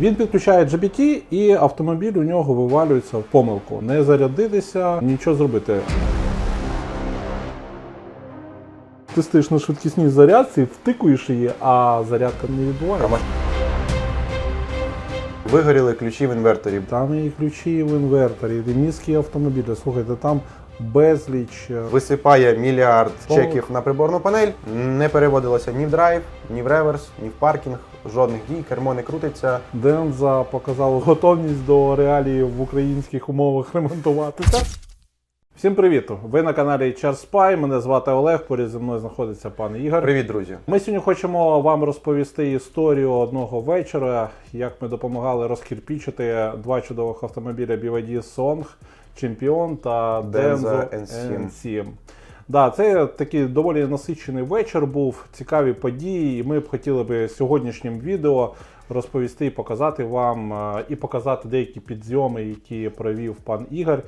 Він підключає GBT і автомобіль у нього вивалюється в помилку. Не зарядитися, нічого зробити. Ти стоїш на швидкісній зарядці, втикуєш її, а зарядка не відбувається. Вигоріли ключі в інверторі. Там і ключі в інверторі, і низькі автомобілі. Слухайте, там безліч. е, Висипає мільярд Помилка. чеків на приборну панель. Не переводилося ні в драйв, ні в реверс, ні в паркінг. Жодних дій, кермо не крутиться. Денза показав готовність до реалії в українських умовах ремонтуватися. Всім привіт! Ви на каналі Spy. Мене звати Олег. Поряд зі мною знаходиться пан Ігор. Привіт, друзі. Ми сьогодні хочемо вам розповісти історію одного вечора, як ми допомагали розкірпічити два чудових автомобіля BYD Song Чемпіон та Denzo N7. N7. Да, це такий доволі насичений вечір був, цікаві події. І ми б хотіли би сьогоднішнім відео розповісти і показати вам, е, і показати деякі підйоми, які провів пан Ігор,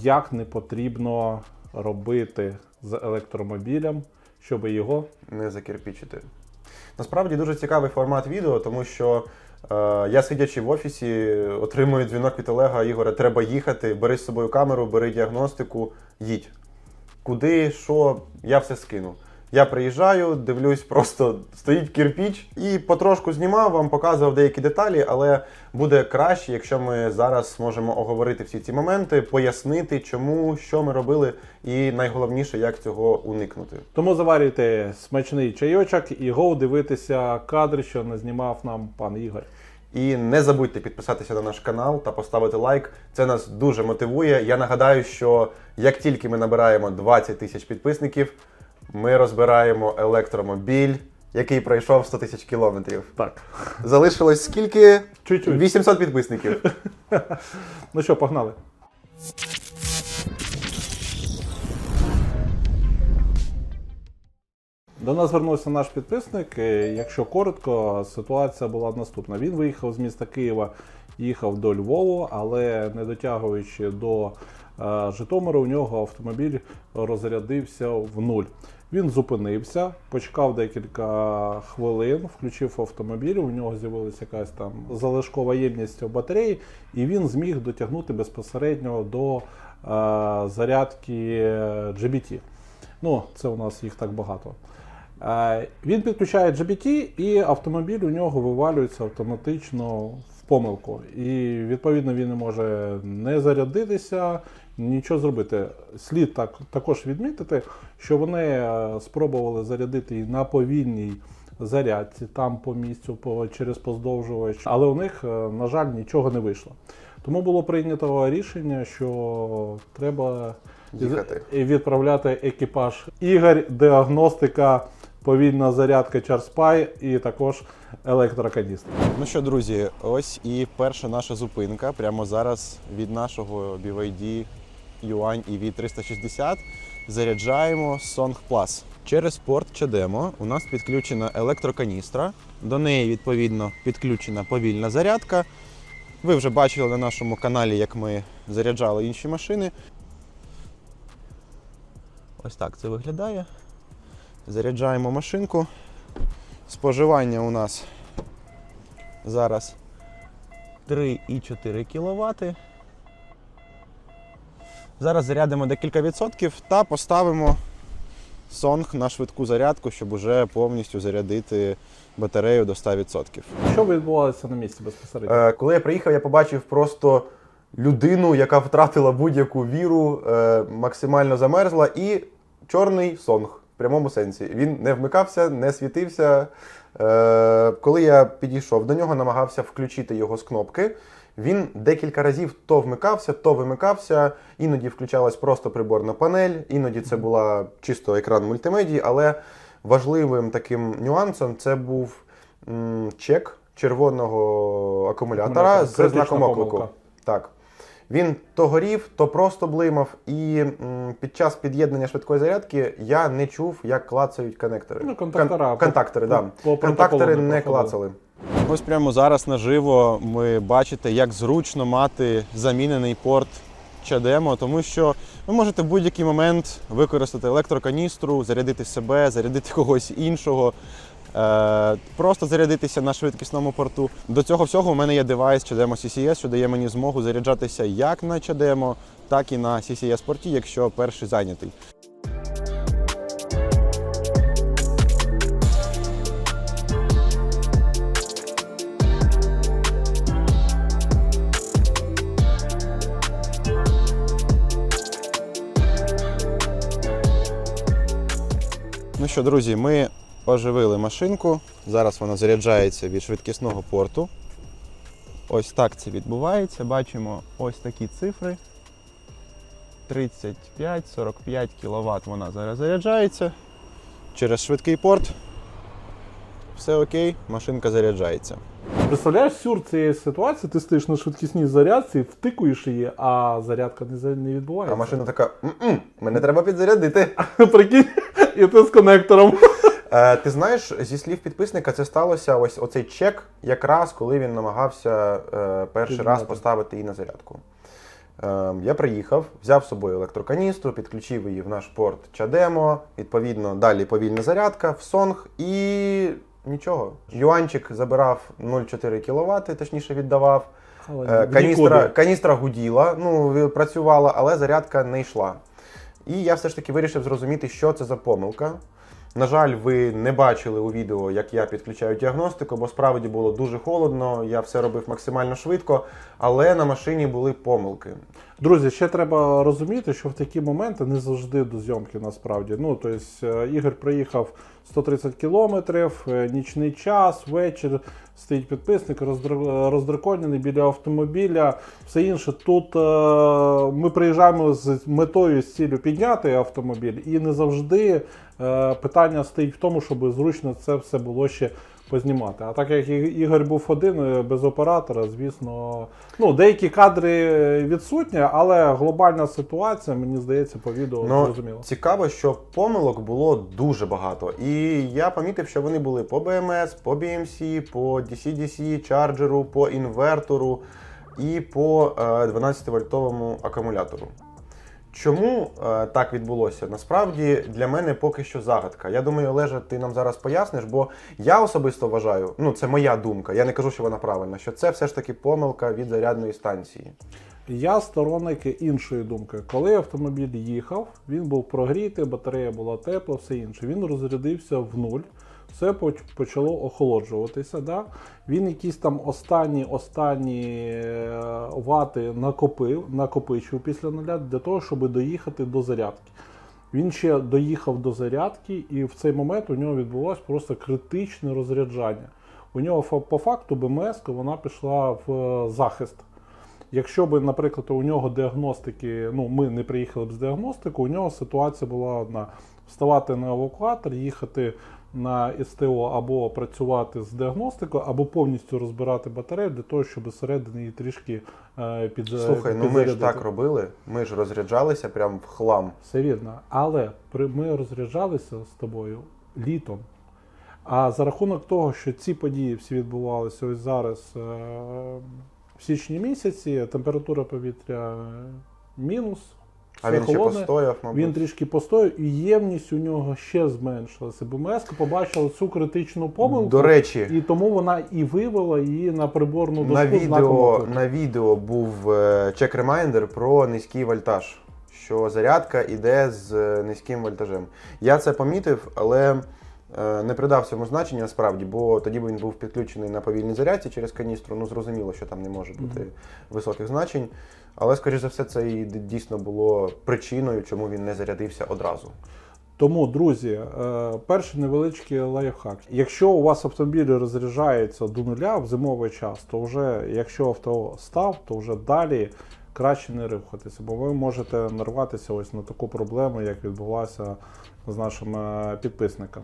як не потрібно робити з електромобілем, щоб його Не закирпічити. Насправді дуже цікавий формат відео, тому що я сидячи в офісі, отримую дзвінок від Олега Ігоря, треба їхати, бери з собою камеру, бери діагностику, їдь. Куди, що, я все скину. Я приїжджаю, дивлюсь, просто стоїть кирпіч і потрошку знімав, вам показував деякі деталі, але буде краще, якщо ми зараз зможемо оговорити всі ці моменти, пояснити, чому, що ми робили, і найголовніше, як цього уникнути. Тому заварюйте смачний чайочок і гоу дивитися кадри, що не знімав нам пан Ігор. І не забудьте підписатися на наш канал та поставити лайк. Це нас дуже мотивує. Я нагадаю, що як тільки ми набираємо 20 тисяч підписників, ми розбираємо електромобіль, який пройшов 100 тисяч кілометрів. Так. Залишилось скільки? Чуть-чуть. 800 підписників. Ну що, погнали. До нас звернувся наш підписник. Е, Якщо коротко, ситуація була наступна. Він виїхав з міста Києва, їхав до Львову, але не дотягуючи до е, Житомира, у нього автомобіль розрядився в нуль. Він зупинився, почекав декілька хвилин, включив автомобіль. У нього з'явилася якась там залишкова ємність у батареї, і він зміг дотягнути безпосередньо до е, зарядки GBT. Ну, це у нас їх так багато. Е, Він підключає GBT, і автомобіль у нього вивалюється автоматично в помилку. І відповідно він не може не зарядитися, нічого зробити. Слід так, також відмітити, що вони е, спробували зарядити і на повільній зарядці, там по місцю, по, через поздовжувач, але у них, е, на жаль, нічого не вийшло. Тому було прийнято рішення, що треба Їхати. і відправляти екіпаж Ігор, діагностика, повільна зарядка Чарспай і також електроканістр. Ну що, друзі, ось і перша наша зупинка прямо зараз від нашого BYD Yuan EV 360 заряджаємо Song Plus. Через порт Чадемо у нас підключена електроканістра. До неї, відповідно, підключена повільна зарядка. Ви вже бачили на нашому каналі, як ми заряджали інші машини. Ось так це виглядає. Заряджаємо машинку. Споживання у нас зараз 3,4 кВт. Зараз зарядимо декілька відсотків та поставимо сонг на швидку зарядку, щоб уже повністю зарядити батарею до 100%. Що відбувалося на місці безпосередньо? Е, коли я приїхав, я побачив просто людину, яка втратила будь-яку віру, е, максимально замерзла, і чорний сонг в прямому сенсі. Він не вмикався, не світився. Е, коли я підійшов до нього, намагався включити його з кнопки. Він декілька разів то вмикався, то вимикався. Іноді включалась просто приборна панель, іноді це була чисто екран мультимедії, але важливим таким нюансом це був м, чек червоного акумулятора Акумулятор. з Критична знаком оклику. помилка. Так. Він то горів, то просто блимав, і м, під час під'єднання швидкої зарядки я не чув, як клацають конектори. Ну, контактора. Кон- контактори, да. по протоколу контактори не не проходили. клацали. Ось прямо зараз наживо ми бачите, як зручно мати замінений порт Чадемо, тому що ви можете в будь-який момент використати електроканістру, зарядити себе, зарядити когось іншого. Е, просто зарядитися на швидкісному порту. До цього всього у мене є девайс CHAdeMO CCS, що дає мені змогу заряджатися як на CHAdeMO, так і на CCS порті, якщо перший зайнятий. Що, друзі, ми оживили машинку. Зараз вона заряджається від швидкісного порту. Ось так це відбувається. Бачимо ось такі цифри. 35-45 кВт вона зараз заряджається. Через швидкий порт. Все окей, машинка заряджається. Представляєш сюр цієї ситуації, ти стоїш на швидкісній зарядці, втикуєш її, а зарядка не, відбувається. А машина така: «М-м, мене треба підзарядити. Прикинь, і ти з конектором. Е, ти знаєш, зі слів підписника, це сталося ось оцей чек, якраз коли він намагався е, перший раз поставити її на зарядку. Е, я приїхав, взяв з собою електроканістру, підключив її в наш порт CHAdeMO, відповідно, далі повільна зарядка, в сонг і нічого. Юанчик забирав 0,4 кВт, точніше віддавав. Е, Каністра, каністра гуділа, ну, працювала, але зарядка не йшла. І я все ж таки вирішив зрозуміти, що це за помилка. На жаль, ви не бачили у відео, як я підключаю діагностику, бо справді було дуже холодно, я все робив максимально швидко, але на машині були помилки. Друзі, ще треба розуміти, що в такі моменти не завжди до зйомки насправді. Ну, тобто, Ігор приїхав 130 кілометрів, е, нічний час, вечір, стоїть підписник, роздраконений біля автомобіля, все інше. Тут е, ми приїжджаємо з метою з цілею підняти автомобіль, і не завжди е, питання стоїть в тому, щоб зручно це все було ще познімати. А так як Ігор був один е, без оператора, звісно, ну деякі кадри відсутні, але глобальна ситуація, мені здається, по відео Ну, зрозуміло. цікаво, що помилок було дуже багато. І я помітив, що вони були по BMS, по BMC, по DC-DC чарджеру, по інвертору і по 12-вольтовому акумулятору. Чому е, так відбулося? Насправді для мене поки що загадка. Я думаю, Олежа, ти нам зараз поясниш, бо я особисто вважаю, ну це моя думка, я не кажу, що вона правильна, що це все ж таки помилка від зарядної станції. Я сторонник іншої думки. Коли автомобіль їхав, він був прогрітий, батарея була тепла, все інше. Він розрядився в нуль. Все почало охолоджуватися. Да? Він якісь там останні останні е, вати накопив, накопичив після нуля для того, щоб доїхати до зарядки. Він ще доїхав до зарядки, і в цей момент у нього відбулося просто критичне розряджання. У нього по факту БМС вона пішла в е, захист. Якщо б, наприклад, у нього діагностики, ну ми не приїхали б з діагностику, у нього ситуація була одна: вставати на евакуатор, їхати на СТО або працювати з діагностикою, або повністю розбирати батарею для того, щоб зсередини її трішки е, під Слухай, ну ми ж так робили, ми ж розряджалися прям в хлам. Все вірно. Але при- ми розряджалися з тобою літом. А за рахунок того, що ці події всі відбувалися ось зараз е, в січні місяці, температура повітря мінус, А він ще постояв, мабуть. Він трішки постояв, і ємність у нього ще зменшилася. БМС побачила цю критичну помилку, До речі, і тому вона і вивела її на приборну доску на відео, на відео був е, чек-ремайндер про низький вольтаж, що зарядка йде з е, низьким вольтажем. Я це помітив, але е, не придав цьому значення насправді, бо тоді б він був підключений на повільній зарядці через каністру. Ну зрозуміло, що там не може бути Мгм. високих значень. Але, скоріш за все, це і дійсно було причиною, чому він не зарядився одразу. Тому, друзі, е, перший невеличкий лайфхак. Якщо у вас автомобіль розряджається до нуля в зимовий час, то вже якщо авто став, то вже далі краще не рухатися, бо ви можете нарватися ось на таку проблему, як відбулася з нашим підписником.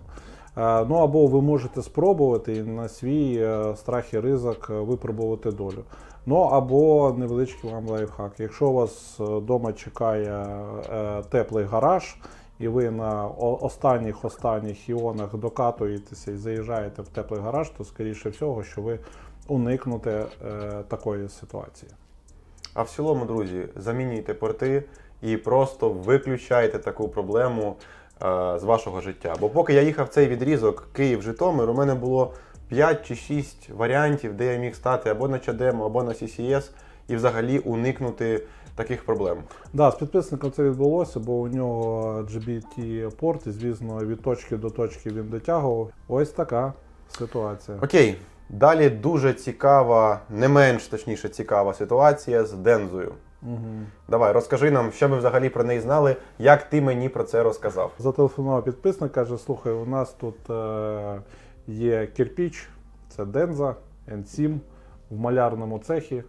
Е, Ну або ви можете спробувати і на свій е, страх і ризик випробувати долю. Ну або невеличкий вам лайфхак. Якщо у вас вдома чекає е, теплий гараж, і ви на останніх останніх іонах докатуєтеся і заїжджаєте в теплий гараж, то скоріше всього, що ви уникнете е, такої ситуації. А в цілому, друзі, замінюйте порти і просто виключайте таку проблему. з вашого життя? Бо поки я їхав цей відрізок Київ-Житомир, у мене було 5 чи 6 варіантів, де я міг стати або на Чадему, або на CCS, і взагалі уникнути таких проблем. Да, з підписником це відбулося, бо у нього GBT-порт, і звісно, від точки до точки він дотягував. Ось така ситуація. Окей, далі дуже цікава, не менш точніше цікава ситуація з Дензою. Угу. Давай, розкажи нам, що ми взагалі про неї знали, як ти мені про це розказав. Зателефонував підписник, каже: слухай, у нас тут е, є кирпіч, це Денза, N7 в малярному цехі.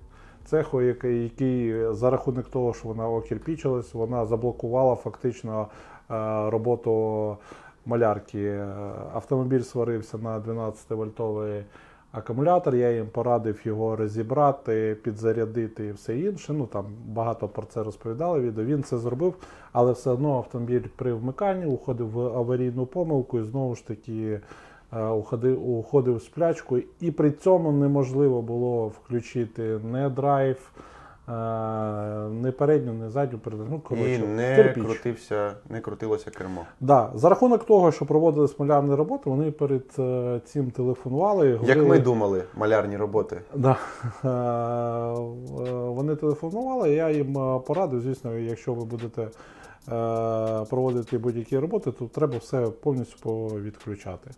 Цеху, який, який за рахунок того, що вона окірпічилась, вона заблокувала фактично е, роботу малярки. Е, Автомобіль сварився на 12-вольтовий акумулятор. Я їм порадив його розібрати, підзарядити і все інше. Ну там багато про це розповідали відео. Він це зробив, але все одно автомобіль при вмиканні уходив в аварійну помилку і знову ж таки уходив, уходив в сплячку. І при цьому неможливо було включити не драйв, е, не передню, не задню передачу. Ну, коротше, І не крутився, не крутилося кермо. Да, за рахунок того, що проводили смолярні роботи, вони перед е, цим телефонували. Як говорили- ми думали, малярні роботи. Да. Е, е, Вони телефонували, я їм е, порадив. Звісно, якщо ви будете е, проводити будь-які роботи, то треба все повністю відключати.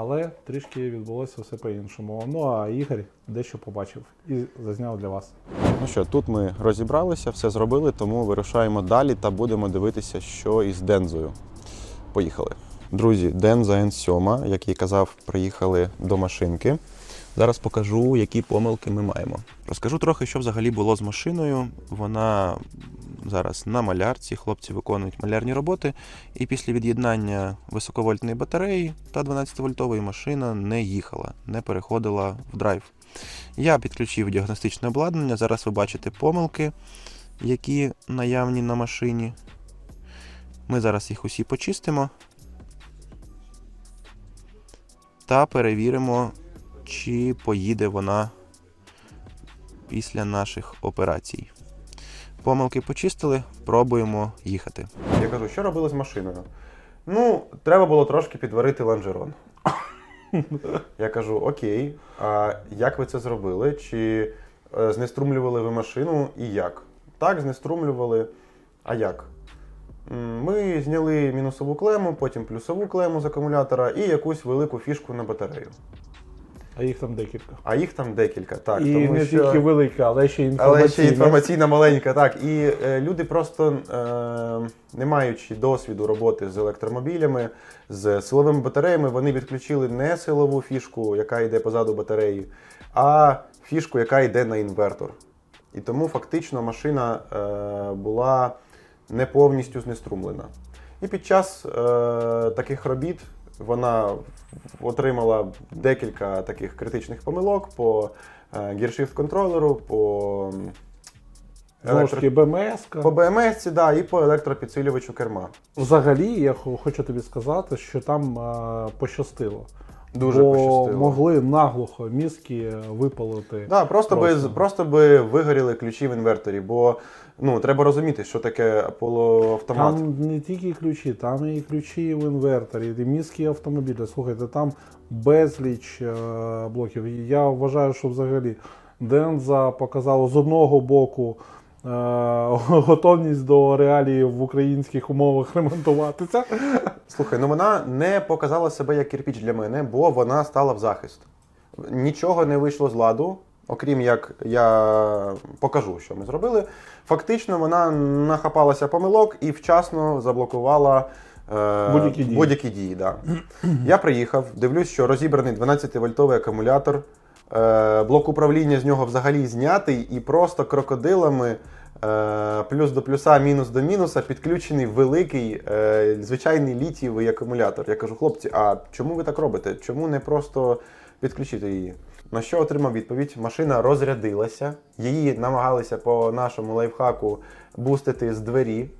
Але трішки відбулося все по-іншому. Ну а Ігор дещо побачив і зазняв для вас. Ну що, тут ми розібралися, все зробили, тому вирушаємо далі та будемо дивитися, що із Дензою. Поїхали. Друзі, Денза N7, як я казав, приїхали до машинки. Зараз покажу, які помилки ми маємо. Розкажу трохи, що взагалі було з машиною. Вона зараз на малярці, хлопці виконують малярні роботи. І після від'єднання високовольтної батареї та 12-вольтової машина не їхала, не переходила в драйв. Я підключив діагностичне обладнання. Зараз ви бачите помилки, які наявні на машині. Ми зараз їх усі почистимо та перевіримо, чи поїде вона після наших операцій. Помилки почистили, пробуємо їхати. Я кажу, що робили з машиною? Ну, треба було трошки підварити лонжерон. Я кажу: Окей, а як ви це зробили? Чи е, знеструмлювали ви машину і як? Так, знеструмлювали. А як? Ми зняли мінусову клему, потім плюсову клему з акумулятора і якусь велику фішку на батарею. А їх там декілька. А їх там декілька. Так, і тому не що... тільки велика, але ще інформаційна. Але ще інформаційна маленька, так. І е, люди просто, е, не маючи досвіду роботи з електромобілями, з силовими батареями, вони відключили не силову фішку, яка йде позаду батареї, а фішку, яка йде на інвертор. І тому фактично машина е, була не повністю знеструмлена. І під час е, таких робіт вона отримала декілька таких критичних помилок по е, гіршифт контролеру, по, таки, БМС. по БМС, да, і по електропідсилювачу керма. Взагалі, я хочу тобі сказати, що там е, пощастило. Дуже бо пощастило. могли наглухо мізки випалити. Да, просто, Просто. Би, просто би вигоріли ключі в інверторі, бо ну, треба розуміти, що таке полуавтомат. Там не тільки ключі, там і ключі в інверторі, і мізки автомобіля. Слухайте, там безліч е, блоків. Я вважаю, що взагалі Денза показала з одного боку. е, Готовність до реалії в українських умовах ремонтуватися. Слухай, ну вона не показала себе як кирпіч для мене, бо вона стала в захист. Нічого не вийшло з ладу, окрім як я покажу, що ми зробили. Фактично, вона нахапалася помилок і вчасно заблокувала. е, Будь-які дії. Будь-які дії да. Я приїхав, дивлюсь, що розібраний 12-вольтовий акумулятор, е, блок управління з нього взагалі знятий і просто крокодилами е, плюс до плюса, мінус до мінуса підключений великий е, звичайний літієвий акумулятор. Я кажу, хлопці, а чому ви так робите? Чому не просто підключити її? На що отримав відповідь? Машина розрядилася, її намагалися по нашому лайфхаку бустити з двері.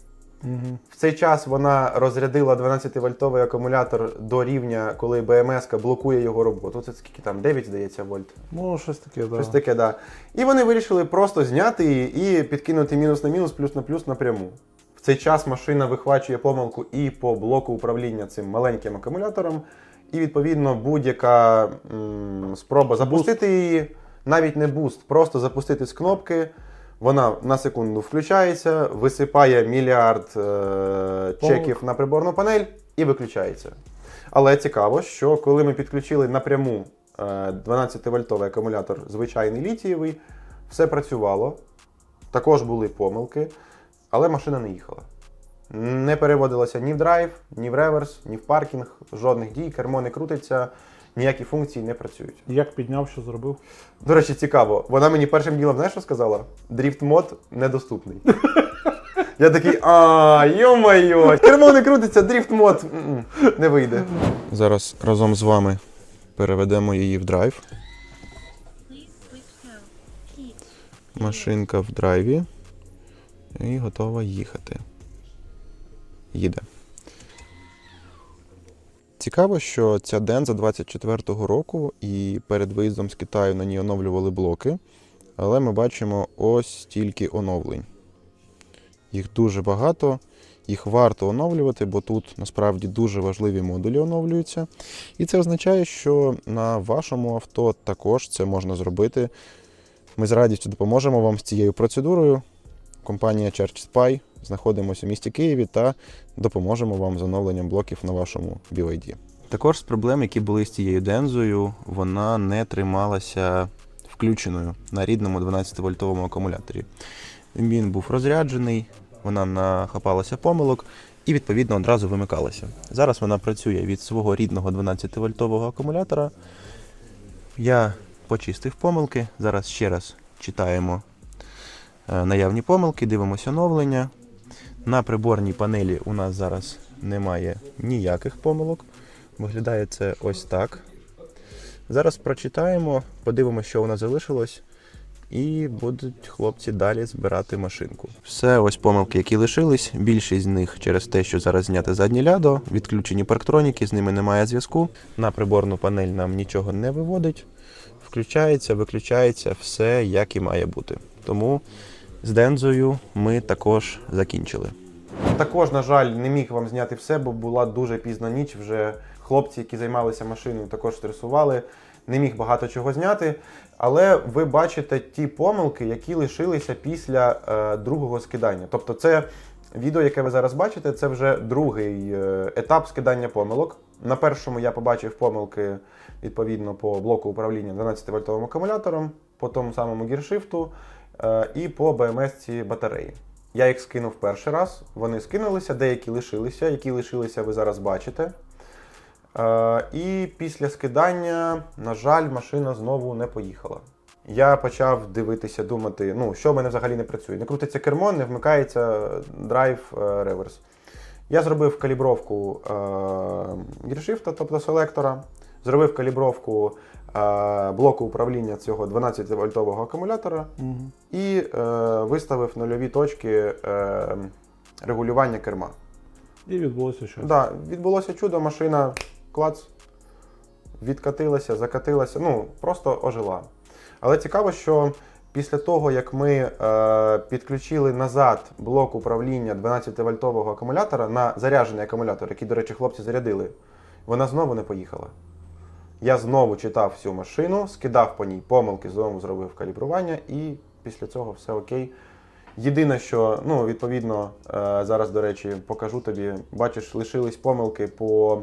В цей час вона розрядила 12-вольтовий акумулятор до рівня, коли БМС блокує його роботу. Це скільки там? 9, здається, вольт. Ну, щось таке, да. Щось таке, да. І вони вирішили просто зняти її і підкинути мінус на мінус, плюс на плюс напряму. В цей час машина вихвачує помилку і по блоку управління цим маленьким акумулятором. І відповідно будь-яка спроба запустити її, навіть не буст, просто запустити з кнопки. Вона на секунду включається, висипає мільярд е, чеків на приборну панель і виключається. Але цікаво, що коли ми підключили напряму е, 12-вольтовий акумулятор, звичайний літієвий, все працювало. Також були помилки, але машина не їхала. Не переводилася ні в драйв, ні в реверс, ні в паркінг, жодних дій, кермо не крутиться, ніякі функції не працюють. Як підняв, що зробив? До речі, цікаво. Вона мені першим ділом, знаєш, що сказала? Дріфт мод недоступний. Я такий, а, йо-майо, кермо не крутиться, дріфт мод не вийде. Зараз разом з вами переведемо її в драйв. Машинка в драйві. І готова їхати. Їде. Цікаво, що ця Денза 24-го року і перед виїздом з Китаю на ній оновлювали блоки. Але ми бачимо ось стільки оновлень. Їх дуже багато, їх варто оновлювати, бо тут насправді дуже важливі модулі оновлюються. І це означає, що на вашому авто також це можна зробити. Ми з радістю допоможемо вам з цією процедурою. Компанія Church Spy знаходимося в місті Києві та допоможемо вам з оновленням блоків на вашому BYD. Також з проблем, які були з цією дензою, вона не трималася включеною на рідному 12-вольтовому акумуляторі. Він був розряджений, вона нахапалася помилок і відповідно одразу вимикалася. Зараз вона працює від свого рідного 12-вольтового акумулятора. Я почистив помилки. Зараз ще раз читаємо е, наявні помилки, дивимося оновлення. На приборній панелі у нас зараз немає ніяких помилок. Виглядає це ось так. Зараз прочитаємо, подивимося, що у нас залишилось, і будуть хлопці далі збирати машинку. Все, ось помилки, які лишились. Більшість з них через те, що зараз зняте заднє лядо, відключені парктроніки, з ними немає зв'язку. На приборну панель нам нічого не виводить. Включається, виключається все, як і має бути. Тому з Дензою ми також закінчили. Також, на жаль, не міг вам зняти все, бо була дуже пізна ніч. Вже хлопці, які займалися машиною, також стресували. Не міг багато чого зняти. Але ви бачите ті помилки, які лишилися після е, другого скидання. Тобто, це відео, яке ви зараз бачите, це вже другий е, етап скидання помилок. На першому я побачив помилки відповідно по блоку управління 12-вольтовим акумулятором, по тому самому гіршифту е, і по BMS батареї. Я їх скинув перший раз, вони скинулися, деякі лишилися, які лишилися, ви зараз бачите. Е, І після скидання, на жаль, машина знову не поїхала. Я почав дивитися, думати, ну, що в мене взагалі не працює. Не крутиться кермо, не вмикається драйв, е, реверс. Я зробив калібровку е, гіршифта, тобто селектора, зробив калібровку е, блоку управління цього 12-вольтового акумулятора Угу. і е, виставив нульові точки е, регулювання керма. І відбулося щось. Да, відбулося чудо, машина клац, відкатилася, закатилася, ну просто ожила. Але цікаво, що після того, як ми е, підключили назад блок управління 12-вольтового акумулятора на заряджений акумулятор, який, до речі, хлопці зарядили, вона знову не поїхала. Я знову читав всю машину, скидав по ній помилки, знову зробив калібрування, і після цього все окей. Єдине, що, ну, відповідно, е, зараз, до речі, покажу тобі, бачиш, лишились помилки по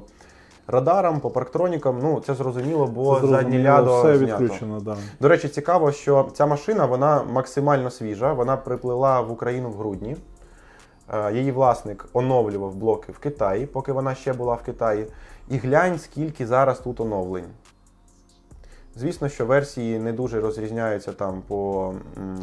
радарам, по парктронікам. Ну, це зрозуміло, бо Це заднє лядо все знято. відключено, да. До речі, цікаво, що ця машина вона максимально свіжа. Вона приплила в Україну в грудні. Е, Її власник оновлював блоки в Китаї, поки вона ще була в Китаї. І глянь, скільки зараз тут оновлень. Звісно, що версії не дуже розрізняються там по,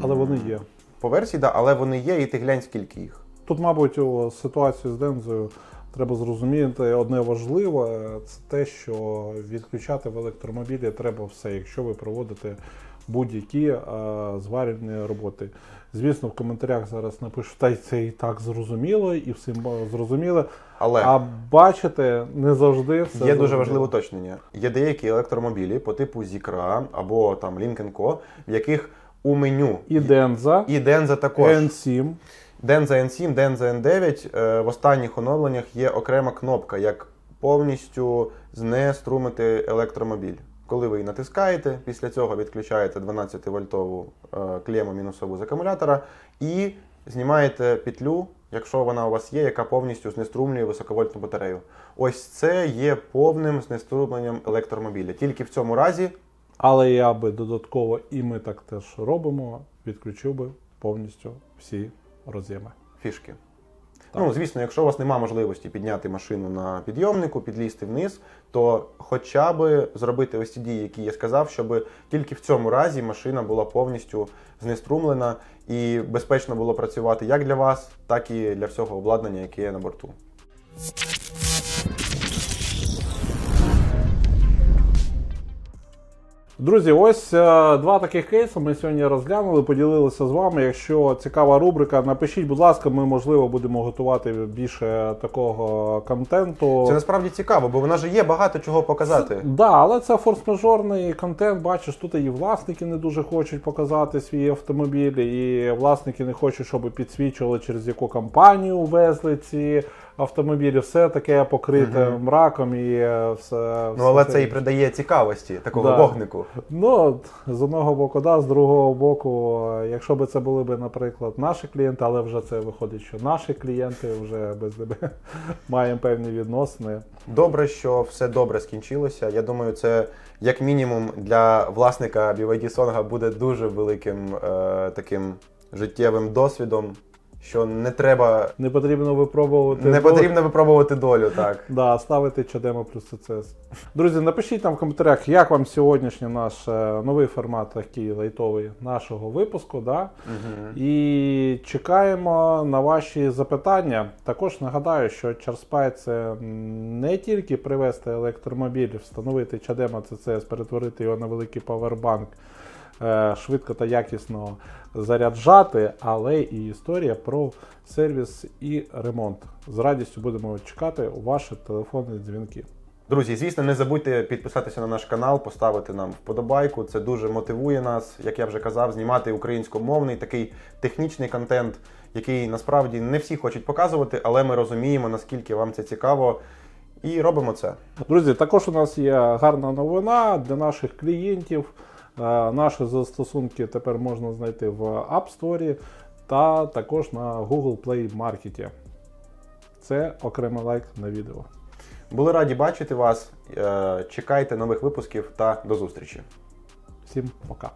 Але вони є. по версії, да, але вони є, і ти глянь, скільки їх. Тут, мабуть, у ситуацію з Дензою треба зрозуміти одне важливе це те, що відключати в електромобілі треба все, якщо ви проводите будь-які е, зварювальні роботи. Звісно, в коментарях зараз напишуть, та й це і так зрозуміло, і всім е, зрозуміло. Але А бачите, не завжди все Є дуже важливе уточнення. Є деякі електромобілі по типу Zikra або там Link Co, в яких у меню І Денза, і Денза також. N7. Denza N7, Denza N9 е, в останніх оновленнях є окрема кнопка, як повністю знеструмити електромобіль. Коли ви її натискаєте, після цього відключаєте 12-вольтову е, клему мінусову з акумулятора і знімаєте петлю, якщо вона у вас є, яка повністю знеструмлює високовольтну батарею. Ось це є повним знеструмленням електромобіля. Тільки в цьому разі Але я би додатково, і ми так теж робимо, відключив би повністю всі роз'єми. фішки. Ну, звісно, якщо у вас немає можливості підняти машину на підйомнику, підлізти вниз, то хоча б зробити ось ці дії, які я сказав, щоб тільки в цьому разі машина була повністю знеструмлена і безпечно було працювати як для вас, так і для всього обладнання, яке є на борту. Друзі, ось е, два таких кейси ми сьогодні розглянули, поділилися з вами. Якщо цікава рубрика, напишіть, будь ласка, ми можливо будемо готувати більше такого контенту. Це насправді цікаво, бо вона ж є багато чого показати. Да, але це форс-мажорний контент. Бачиш, тут і власники не дуже хочуть показати свій автомобіль, і власники не хочуть, щоб підсвічували, через яку компанію везли ці автомобілі. Все таке покрите мраком і е, все. Ну, але все це і придає цікавості такого Да. вогнику. Ну, з одного боку, да, з другого боку, якщо б це були б, наприклад, наші клієнти, але вже це виходить, що наші клієнти вже без тебе маємо певні відносини. Добре, що все добре скінчилося. Я думаю, це як мінімум для власника BYD Song буде дуже великим е, таким життєвим досвідом, що не треба, Не потрібно випробовувати. не долю. потрібно випробувати долю. Так. Да, ставити чадемо плюс ЦЦС. Друзі, напишіть нам в коментарях, як вам сьогоднішній наш е, новий формат, такий лайтовий нашого випуску. Да? І чекаємо на ваші запитання. Також нагадаю, що Charspy це не тільки привезти електромобіль, встановити чадема ЦЦС, перетворити його на великий павербанк, е, швидко та якісно заряджати, але і історія про сервіс і ремонт. З радістю будемо чекати ваші телефонні дзвінки. Друзі, звісно, не забудьте підписатися на наш канал, поставити нам вподобайку. Це дуже мотивує нас, як я вже казав, знімати українськомовний такий технічний контент, який насправді не всі хочуть показувати, але ми розуміємо, наскільки вам це цікаво, і робимо це. Друзі, також у нас є гарна новина для наших клієнтів. Е, Наші застосунки тепер можна знайти в App Store та також на Google Play Market. Це окремий лайк на відео. Були раді бачити вас. Е, Чекайте нових випусків та до зустрічі. Всім пока!